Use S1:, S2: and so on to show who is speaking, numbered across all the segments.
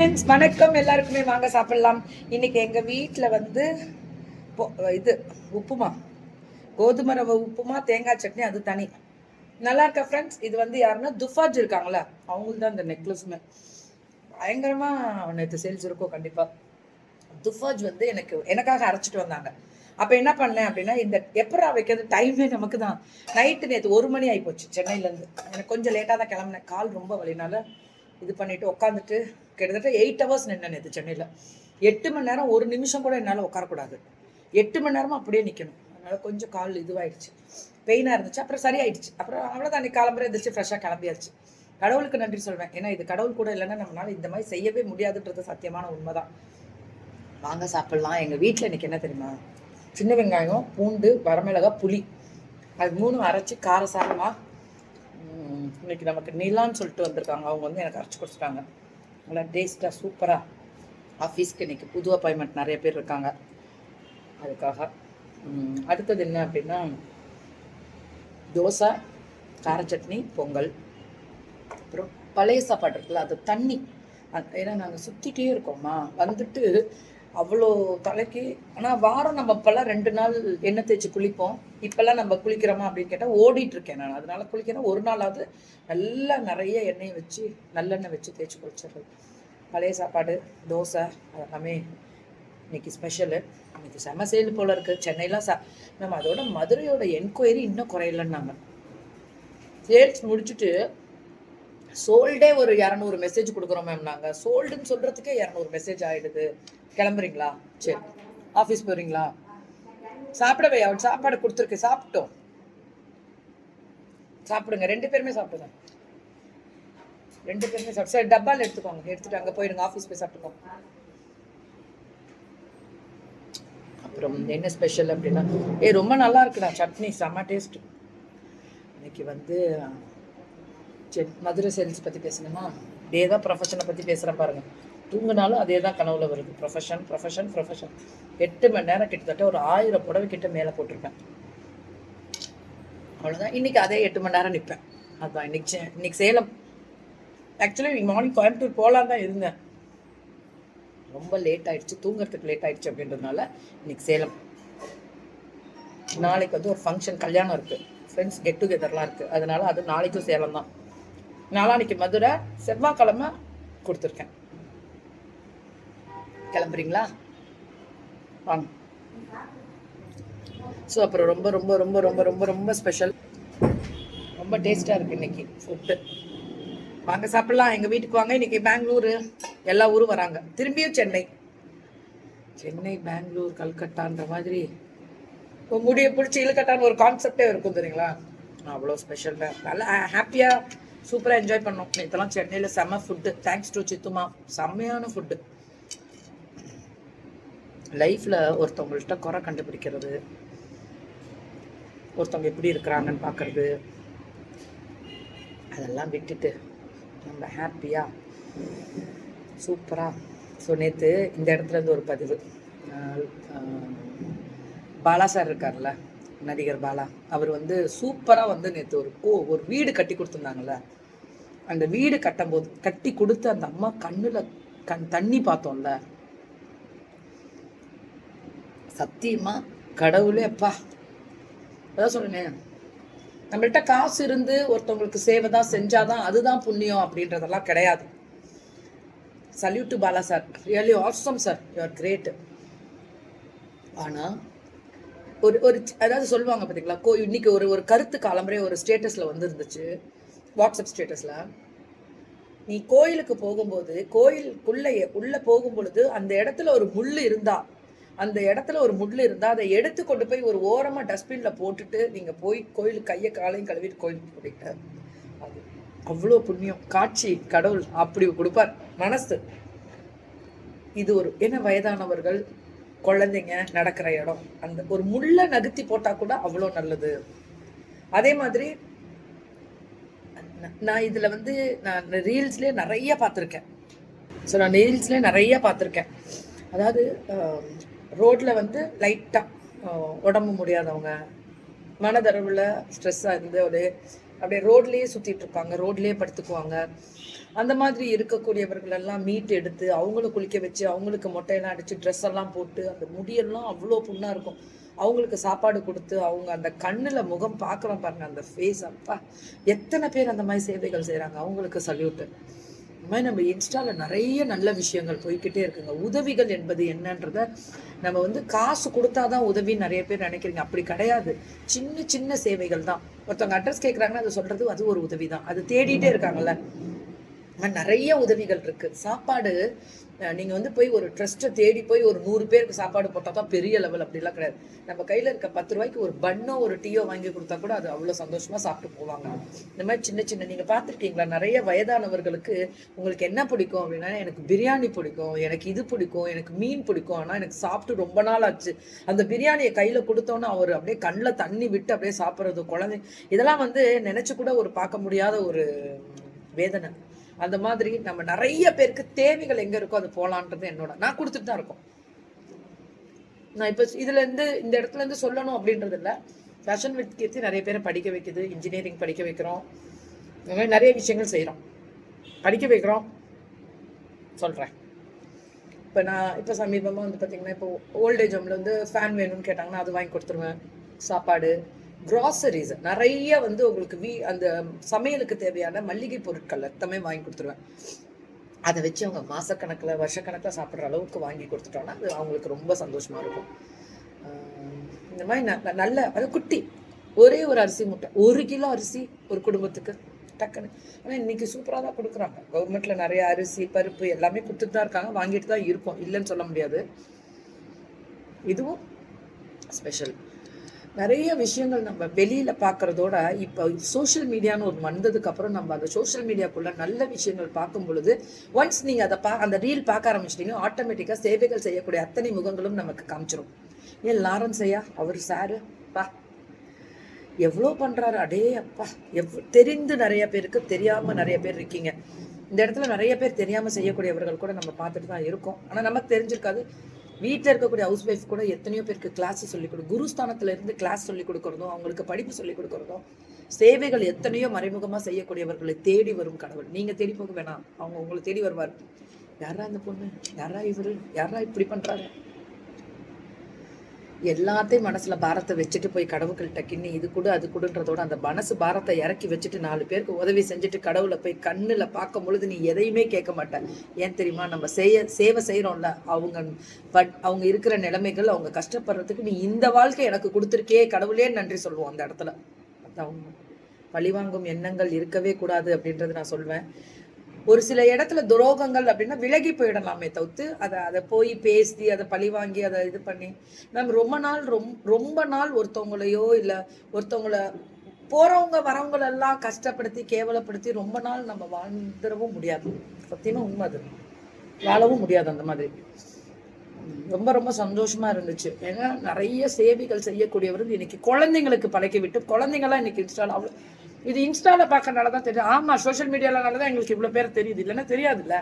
S1: Friends வணக்கம். எல்லாருக்குமே வாங்க சாப்பிடலாம். இன்னைக்கு எங்கள் வீட்டில் வந்து இது உப்புமா. கோதுமை ரவை உப்புமா தேங்காய் சட்னி அது தனி. நல்லா இருக்கா ஃப்ரெண்ட்ஸ் இது வந்து யாருன்னா துஃபாஜ் இருக்காங்களா அவங்களுக்கு தான் இந்த நெக்லஸுமே. பயங்கரமாக நேற்று சேல்ஸ் இருக்கும் கண்டிப்பாக துஃபாஜ் வந்து எனக்கு எனக்காக அரைச்சிட்டு வந்தாங்க. அப்போ என்ன பண்ணேன் அப்படின்னா இந்த எப்பரா வைக்கிறது? டைமே நமக்கு தான் நைட்டு நேற்று ஒரு மணி ஆகிப்போச்சு சென்னையிலேருந்து எனக்கு கொஞ்சம் லேட்டாக தான் கிளம்புனேன். கால் ரொம்ப வலினால இது பண்ணிட்டு உட்காந்துட்டு கிட்டத்தட்ட எயிட் ஹவர்ஸ் நின்னேன் இது சென்னையில். எட்டு மணி நேரம் ஒரு நிமிஷம் கூட என்னால் உட்காரக்கூடாது எட்டு மணி நேரமும் அப்படியே நிற்கணும் அதனால் கொஞ்சம் கால் இதுவாயிடுச்சு. பெயினாக இருந்துச்சு. அப்புறம் சரியாயிடுச்சு. அப்புறம் அவ்வளோதான் அன்றைக்கி கிளம்புற எழுந்திரிச்சு ஃப்ரெஷ்ஷாக கிளம்பியாச்சு. கடவுளுக்கு நன்றி சொல்வேன். ஏன்னா இது கடவுள் கூட இல்லைன்னா நம்மளால இந்த மாதிரி செய்யவே முடியாதுன்றது சத்தியமான உண்மைதான். வாங்க சாப்பிட்லாம். எங்கள் வீட்டில் இன்னைக்கு என்ன தெரியுமா? சின்ன வெங்காயம் பூண்டு வரமிளகா புளி. அது மூணும் அரைச்சி காரசாரமாக இன்னைக்கு நமக்கு நிலான்னு சொல்லிட்டு வந்திருக்காங்க. அவங்க வந்து எனக்கு அரைச்சி கொடுத்துட்டாங்க. நல்லா டேஸ்ட்டாக சூப்பராக ஆஃபீஸ்க்கு இன்றைக்கி புது அப்பாயின்மெண்ட் நிறைய பேர் இருக்காங்க. அதுக்காக அடுத்தது என்ன அப்படின்னா தோசை கார சட்னி பொங்கல். அப்புறம் பழைய சாப்பாடு இருக்குல்ல அது தண்ணி. ஏன்னா நாங்கள் சுற்றிட்டே இருக்கோம்மா. வந்துட்டு அவ்வளோ தலைக்கு. ஆனால் வாரம் நம்ம இப்போல்லாம் ரெண்டு நாள் எண்ணெய் தேய்ச்சி குளிப்போம். இப்போல்லாம் நம்ம குளிக்கிறோமா அப்படின்னு கேட்டால் ஓடிட்டுருக்கேன் நான். அதனால குளிக்கிறேன். ஒரு நாளாவது நல்லா நிறைய எண்ணெயை வச்சு நல்லெண்ணெய் வச்சு தேய்ச்சி குளிச்சிடுறது. பழைய சாப்பாடு தோசை அதெல்லாமே இன்னைக்கு ஸ்பெஷலு இன்னைக்கு செம சேல் போல் இருக்குது சென்னைலாம் சா நம்ம அதோட மதுரையோட என்கொயரி இன்னும் குறையலன்னாங்க. சேல்ஸ் முடிச்சுட்டு சோல்டே ஒரு இரநூறு மெசேஜ் கொடுக்குறோம் மேம் நாங்கள் சோல்டுன்னு சொல்கிறதுக்கே இரநூறு மெசேஜ் ஆகிடுது கிளம்புறீங்களா? சரி. ஆஃபீஸ் போகிறீங்களா சாப்பிடவே அவன் சாப்பாடு கொடுத்துருக்கு. சாப்பிட்டோம். சாப்பிடுங்க. ரெண்டு பேருமே சாப்பிடுங்க. ரெண்டு பேருமே சாப்பிட்டு சரி டப்பால் எடுத்துக்கோங்க. எடுத்துட்டு அங்கே போயிடுங்க ஆஃபீஸ் போய் சாப்பிட்டுக்கோங்க அப்புறம் என்ன ஸ்பெஷல் அப்படின்னா ஏ ரொம்ப நல்லா இருக்குடா. சட்னி. செம்ம டேஸ்ட் இன்னைக்கு வந்து சரி மதுரை சேல்ஸ் பற்றி பேசணுமா? இதே தான் ப்ரொஃபஷனை பற்றி பேசுகிறேன் பாருங்கள் தூங்கினாலும் அதே தான் கனவுல வருது. ப்ரொஃபஷன் ப்ரொஃபஷன் ப்ரொஃபஷன் எட்டு மணி நேரம் கிட்டத்தட்ட ஒரு ஆயிரம் புடவை கிட்ட மேலே போட்டிருப்பேன். அவ்வளோதான் இன்னைக்கு அதே எட்டு மணி நேரம் நிற்பேன் அதுதான் இன்னைக்கு சே- இன்னைக்கு சேலம். ஆக்சுவலி இன்னைக்கு மார்னிங் கோயம்புத்தூர் போகலான் தான் இருந்தேன். ரொம்ப லேட் ஆயிடுச்சு. தூங்குறதுக்கு லேட் ஆயிடுச்சு அப்படின்றதுனால இன்னைக்கு சேலம். நாளைக்கு வந்து ஒரு ஃபங்க்ஷன் கல்யாணம் இருக்குது ஃப்ரெண்ட்ஸ் கெட் டுகெதர்லாம் இருக்குது அதனால அது நாளைக்கும் சேலம் தான். நாளான்னைக்கு மதுரை செவ்வாய்க்கிழமை கொடுத்துருக்கேன். கிளம்புறீங்களா? வாங்க. ஸோ அப்புறம் ரொம்ப ரொம்ப ரொம்ப ரொம்ப ரொம்ப ரொம்ப ஸ்பெஷல் ரொம்ப டேஸ்ட்டாக இருக்குது இன்னைக்கு ஃபுட்டு வாங்க சாப்பிட்லாம். எங்கள் வீட்டுக்கு வாங்க. இன்றைக்கி பெங்களூரு. எல்லா ஊரும் வராங்க. திரும்பியும் சென்னை. சென்னை பெங்களூர் கல்கட்டான்ற மாதிரி. இப்போ முடிய பிடிச்சி இழுக்கட்டான்னு ஒரு கான்செப்டே இருக்கும் தெரியுங்களா? அவ்வளோ ஸ்பெஷல் நல்லா ஹாப்பியாக சூப்பராக என்ஜாய் பண்ணோம். நேற்றுலாம் சென்னையில் செம்ம ஃபுட்டு தேங்க்ஸ் டு சித்துமா. செம்மையான ஃபுட்டு லைஃப்பில் ஒருத்தவங்கள்ட்ட குறை கண்டுபிடிக்கிறது. ஒருத்தவங்க எப்படி இருக்கிறாங்கன்னு பார்க்கறது. அதெல்லாம் விட்டுட்டு நம்ம ஹாப்பியாக சூப்பராக ஸோ நேற்று இந்த இடத்துல இருந்து ஒரு பதிவு. பாலா சார் இருக்கார்ல? நடிகர் பாலா அவர் வந்து சூப்பராக வந்து நேற்று ஒரு ஓ ஒரு வீடு கட்டி கொடுத்துருந்தாங்கல்ல அந்த வீடு கட்டும்போது கட்டி கொடுத்து அந்த அம்மா கண்ணில் கண் தண்ணி பார்த்தோம்ல. சத்தியமா கடவுளே அப்பா. அதான் சொல்லுனேன் நம்மள்கிட்ட காசு இருந்து ஒருத்தவங்களுக்கு சேவை தான் செஞ்சாதான் அதுதான் புண்ணியம் அப்படின்றதெல்லாம் கிடையாது. Salute to Bala sir really awesome sir you are great ஆனால் ஒரு ஒரு அதாவது சொல்லுவாங்க பார்த்தீங்களா கோ இன்னைக்கு ஒரு ஒரு கருத்து காலம்பரே ஒரு ஸ்டேட்டஸில் வந்துருந்துச்சு. வாட்ஸ்அப் ஸ்டேட்டஸில். நீ கோயிலுக்கு போகும்போது கோயிலுக்குள்ளே உள்ளே போகும் பொழுது அந்த இடத்துல ஒரு முள் இருந்தா அந்த இடத்துல ஒரு முள் இருந்தா அதை எடுத்து கொண்டு போய் ஒரு ஓரமாக டஸ்ட்பினில் போட்டுட்டு நீங்கள் போய் கோயிலுக்கு கையை காலையும் கழுவிட்டு கோயிலுக்கு போயிட்ட அது அவ்வளோ புண்ணியம். காட்சி கடவுள் அப்படி கொடுப்பார். மனசு. இது ஒரு என்ன வயதானவர்கள்? குழந்தைங்க நடக்கிற இடம். அந்த ஒரு முள்ளை நகர்த்தி போட்டால் கூட அவ்வளோ நல்லது. அதே மாதிரி நான் இதில் வந்து நான் ரீல்ஸ்லேயே நிறைய பார்த்துருக்கேன். ஸோ நான் ரீல்ஸ்லேயே நிறைய பார்த்துருக்கேன். அதாவது ரோட்டில் வந்து லைட்டாக உடம்பு முடியாதவங்க மனதளவில் ஸ்ட்ரெஸ்ஸாக இருந்து அப்படியே அப்படியே ரோட்லேயே சுற்றிட்டு இருப்பாங்க ரோட்லேயே படுத்துக்குவாங்க. அந்த மாதிரி இருக்கக்கூடியவர்கள் எல்லாம் மீட் எடுத்து அவங்கள குளிக்க வச்சு அவங்களுக்கு மொட்டையெல்லாம் அடிச்சு ட்ரெஸ் எல்லாம் போட்டு அந்த முடியெல்லாம் அவ்வளோ புண்ணாக இருக்கும். அவங்களுக்கு சாப்பாடு கொடுத்து அவங்க அந்த கண்ணில் முகம் பார்க்குறோம் பாருங்க அந்த ஃபேஸ் அப்பா. எத்தனை பேர் அந்த மாதிரி சேவைகள் செய்கிறாங்க அவங்களுக்கு சல்யூட்டு இந்த மாதிரி நம்ம இன்ஸ்டாவில் நிறைய நல்ல விஷயங்கள் போய்கிட்டே இருக்குங்க. உதவிகள் என்பது என்னன்றத நம்ம வந்து காசு கொடுத்தாதான் உதவின்னு நிறைய பேர் நினைக்கிறீங்க. அப்படி கிடையாது. சின்ன சின்ன சேவைகள் தான். ஒருத்தவங்க அட்ரஸ் கேட்குறாங்கன்னா அதை சொல்கிறது அது ஒரு உதவி தான் அது தேடிட்டே இருக்காங்கல்ல. ஆனால் நிறைய உதவிகள் இருக்கு. சாப்பாடு நீங்கள் வந்து போய் ஒரு ட்ரஸ்ட்டை தேடி போய் ஒரு நூறு பேருக்கு சாப்பாடு போட்டால் தான் பெரிய லெவல் அப்படிலாம் கிடையாது. நம்ம கையில் இருக்க பத்து ரூபாய்க்கு ஒரு பன்னோ ஒரு டீயோ வாங்கி கொடுத்தா கூட அது அவ்வளோ சந்தோஷமாக சாப்பிட்டு போவாங்க. இந்த மாதிரி சின்ன சின்ன நீங்கள் பார்த்துருக்கீங்களா? நிறைய வயதானவர்களுக்கு உங்களுக்கு என்ன பிடிக்கும் அப்படின்னா எனக்கு பிரியாணி பிடிக்கும் எனக்கு இது பிடிக்கும் எனக்கு மீன் பிடிக்கும். ஆனால் எனக்கு சாப்பிட்டு ரொம்ப நாள் ஆச்சு. அந்த பிரியாணியை கையில் கொடுத்தோன்னே அவர் அப்படியே கண்ணில் தண்ணி விட்டு அப்படியே சாப்பிட்றது குழந்தை இதெல்லாம் வந்து நினச்சி கூட ஒரு பார்க்க முடியாத ஒரு வேதனை. அந்த மாதிரி நம்ம நிறைய பேருக்கு தேவைகள் எங்க இருக்கோ அது போலான்றது என்னோட நான் கொடுத்துட்டு தான் இருக்கோம். நான் இப்போ இதுல இருந்து இந்த இடத்துல இருந்து சொல்லணும் அப்படின்றது இல்ல. ஃபேஷன் வித் கீர்த்தி நிறைய பேரை படிக்க வைக்குது இன்ஜினியரிங் படிக்க வைக்கிறோம். இந்த மாதிரி நிறைய விஷயங்கள் செய்கிறோம் படிக்க வைக்கிறோம். சொல்கிறேன் இப்போ நான் இப்போ சமீபமாக வந்து பார்த்திங்கன்னா இப்போ ஓல்டேஜ் ஹோமில் வந்து ஃபேன் வேணும்னு கேட்டாங்கன்னா அது வாங்கி கொடுத்துருவேன். சாப்பாடு. க்ராசரிஸ் நிறைய வந்து உங்களுக்கு வீ அந்த சமையலுக்கு தேவையான மல்லிகை பொருட்கள் எல்லாமே வாங்கி கொடுத்துருவேன். அதை வச்சு அவங்க மாதக்கணக்கில் வருஷக்கணக்கில் சாப்பிட்ற அளவுக்கு வாங்கி கொடுத்துட்டோன்னா அது அவங்களுக்கு ரொம்ப சந்தோஷமாக இருக்கும். இந்த மாதிரி ந- நல்ல அது குட்டி ஒரே ஒரு அரிசி முட்டை ஒரு கிலோ அரிசி ஒரு குடும்பத்துக்கு டக்குன்னு. ஆனால் இன்றைக்கி சூப்பராக தான் கொடுக்குறாங்க. கவர்மெண்ட்டில் நிறைய அரிசி பருப்பு எல்லாமே கொடுத்துட்டு தான் இருக்காங்க. வாங்கிட்டு தான் இருக்கோம். இல்லைன்னு சொல்ல முடியாது. இதுவும் ஸ்பெஷல் நிறைய விஷயங்கள் நம்ம வெளியில் பார்க்குறதோட இப்போ சோஷியல் மீடியான்னு ஒரு வந்ததுக்கு அப்புறம் நம்ம அந்த சோஷியல் மீடியாக்குள்ள நல்ல விஷயங்கள் பார்க்கும் பொழுது ஒன்ஸ் நீங்கள் அதை பா அந்த ரீல் பார்க்க ஆரம்பிச்சிட்டிங்க ஆட்டோமேட்டிக்காக சேவைகள் செய்யக்கூடிய அத்தனை முகங்களும் நமக்கு காமிச்சிரும். ஏன் லாரன்ஸ் ஐயா அவர் சாரு பா. எவ்வளோ பண்ணுறாரு அடே அப்பா. எவ் தெரிந்து நிறைய பேருக்கு தெரியாமல் நிறைய பேர் இருக்கீங்க. இந்த இடத்துல நிறைய பேர் தெரியாமல் செய்யக்கூடியவர்கள் கூட நம்ம பார்த்துட்டு தான் இருக்கோம். ஆனால் நமக்கு தெரிஞ்சிருக்காது. வீட்டில் இருக்கக்கூடிய ஹவுஸ் ஒய்ஃப் கூட எத்தனையோ பேருக்கு கிளாஸ் சொல்லிக் கொடு குருஸ்தானத்துல இருந்து கிளாஸ் சொல்லி கொடுக்கறதும் அவங்களுக்கு படிப்பு சொல்லி கொடுக்கறதும் சேவைகள் எத்தனையோ மறைமுகமா செய்யக்கூடியவர்களை தேடி வரும் கடவுள். நீங்க தேடி போக வேணாம். அவங்க உங்களை தேடி வருவார். யாரா இந்த பொண்ணு? யாரா இவரு? யாரா இப்படி பண்றாரு? எல்லாத்தையும் மனசுல பாரத்தை வச்சுட்டு போய் கடவுள்கிட்ட கிண்ணி இது கூட அது கொடுன்றதோட அந்த மனசு பாரத்தை இறக்கி வச்சுட்டு நாலு பேருக்கு உதவி செஞ்சுட்டு கடவுளை போய் கண்ணுல பார்க்கும் பொழுது நீ எதையுமே கேட்க மாட்ட. ஏன் தெரியுமா? நம்ம செய்ய சேவை செய்யறோம்ல அவங்க பட் அவங்க இருக்கிற நிலைமைகள் அவங்க கஷ்டப்படுறதுக்கு நீ இந்த வாழ்க்கை எனக்கு கொடுத்துருக்கே கடவுளே நன்றி சொல்லுவோம் அந்த இடத்துல. அதான் பழிவாங்கும் எண்ணங்கள் இருக்கவே கூடாது அப்படின்றது நான் சொல்வேன். ஒரு சில இடத்துல துரோகங்கள் அப்படின்னா விலகி போயிடலாமே தவிர்த்து அதை அதை போய் பேசி அதை பழி வாங்கி அதை இது பண்ணி. நம்ம ரொம்ப நாள் ரொம் ரொம்ப நாள் ஒருத்தவங்களையோ இல்லை ஒருத்தவங்கள போறவங்க வரவங்களெல்லாம் கஷ்டப்படுத்தி கேவலப்படுத்தி ரொம்ப நாள் நம்ம வாழ்ந்துடவும் முடியாது. சத்தியமா உண்மை அது. வாழவும் முடியாது அந்த மாதிரி. ரொம்ப ரொம்ப சந்தோஷமா இருந்துச்சு. ஏன்னா நிறைய சேவைகள் செய்யக்கூடியவர் இன்னைக்கு குழந்தைங்களுக்கு பழக்கி விட்டு குழந்தைங்களாம் இன்னைக்கு இன்ஸ்டால் அவ்வளோ இது இன்ஸ்டாவில் பார்க்கறனால தான் தெரியும். ஆமாம் சோஷியல் மீடியாவிலனால தான் எங்களுக்கு இவ்வளோ பேர் தெரியுது. இல்லைன்னா தெரியாதுல்ல.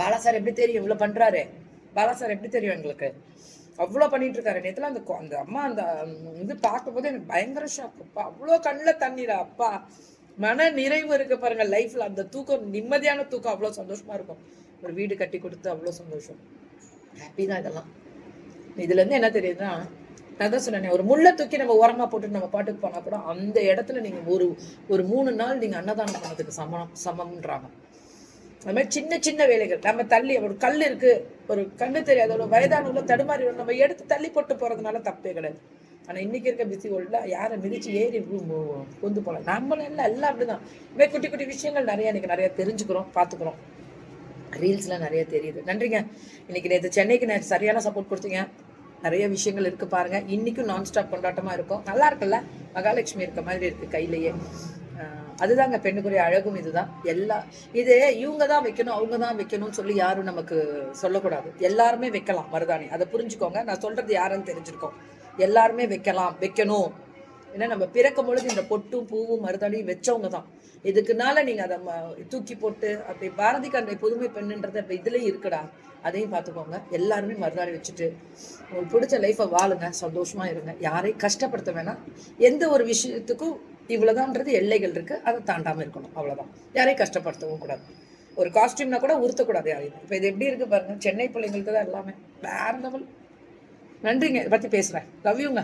S1: பாலா சார் எப்படி தெரியும்? இவ்வளோ பண்ணுறாரு பாலா சார் எப்படி தெரியும் எங்களுக்கு? அவ்வளோ பண்ணிட்டு இருக்காரு. நேற்றுல அந்த அந்த அம்மா அந்த இது பார்க்கும்போது எனக்கு பயங்கர ஷாக் அப்பா அவ்வளோ கண்ணில் தண்ணீரா அப்பா. மன நிறைவு இருக்கு பாருங்க லைஃப்ல அந்த தூக்கம் நிம்மதியான தூக்கம் அவ்வளோ சந்தோஷமா இருக்கும். ஒரு வீடு கட்டி கொடுத்து அவ்வளோ சந்தோஷம். ஹாப்பி தான் இதெல்லாம். இதுல இருந்து என்ன தெரியுதுன்னா நான் தான் சொன்னேனே ஒரு முள்ளை தூக்கி நம்ம உரமா போட்டு நம்ம பாட்டுக்கு போனா கூட அந்த இடத்துல நீங்க ஒரு ஒரு மூணு நாள் நீங்க அன்னதானம் பண்ணதுக்கு சமம் சமம்ன்றாங்க. அது மாதிரி சின்ன சின்ன வேலைகள். நம்ம தள்ளி ஒரு கல் இருக்கு ஒரு கண்ணு தெரியாத ஒரு வயதானவங்கள தடுமாறி நம்ம எடுத்து தள்ளி போட்டு போறதுனால தப்பே கிடையாது. ஆனா இன்னைக்கு இருக்க பிஸி வேர்ல்ட்ல யாரை மிதிச்சு ஏறி கொண்டு போகலாம்? நம்மளும் எல்லாம் எல்லாம் அப்படிதான். இதுமாதிரி குட்டி குட்டி விஷயங்கள் நிறைய இன்னைக்கு நிறைய தெரிஞ்சுக்கிறோம் பார்த்துக்கிறோம். ரீல்ஸ்லாம் நிறைய தெரியுது. நன்றிங்க. இன்னைக்கு நேற்று சென்னைக்கு நேற்று சரியான சப்போர்ட் கொடுத்தீங்க. நிறைய விஷயங்கள் இருக்கு பாருங்க. இன்னைக்கும் நான் ஸ்டாப் கொண்டாட்டமா இருக்கும். நல்லா இருக்குல்ல? மகாலட்சுமி இருக்க மாதிரி இருக்கு கையிலேயே. அதுதாங்க பெண்ணுக்குரிய அழகும் இதுதான். எல்லா இது இவங்க தான் வைக்கணும் அவங்க தான் வைக்கணும்னு சொல்லி யாரும் நமக்கு சொல்லக்கூடாது. எல்லாருமே வைக்கலாம் மருதாணி. அதை புரிஞ்சுக்கோங்க. நான் சொல்றது யாருன்னு தெரிஞ்சிருக்கோம் எல்லாருமே வைக்கலாம் வைக்கணும். ஏன்னா நம்ம பிறக்கும் பொழுது இந்த பொட்டும் பூவும் மருதாணியும் வச்சவங்க தான் இதுக்குனால நீங்க அதை ம- தூக்கி போட்டு அப்படி பாரதி கண்டை புதுமை பெண்ணுன்றத இப்ப இதுலயும் இருக்குடா. அதையும் பார்த்துக்கோங்க. எல்லாருமே மருதாணி வச்சுட்டு உங்களுக்கு பிடிச்ச லைஃப்பை வாழுங்க சந்தோஷமாக இருங்க. யாரையும் கஷ்டப்படுத்த வேணாம். எந்த ஒரு விஷயத்துக்கும் இவ்வளோதான்றது எல்லைகள் இருக்குது அதை தாண்டாமல் இருக்கணும். அவ்வளோதான் யாரையும் கஷ்டப்படுத்தவும் கூடாது. ஒரு காஸ்டியூம்னா கூட உறுத்தக்கூடாது யாரையும். இப்போ இது எப்படி இருக்குது பாருங்கள் சென்னை பிள்ளைங்களுக்கு தான் எல்லாமே வேற லெவல் நன்றிங்க. இதை பற்றி பேசுகிறேன் லவ் யூங்க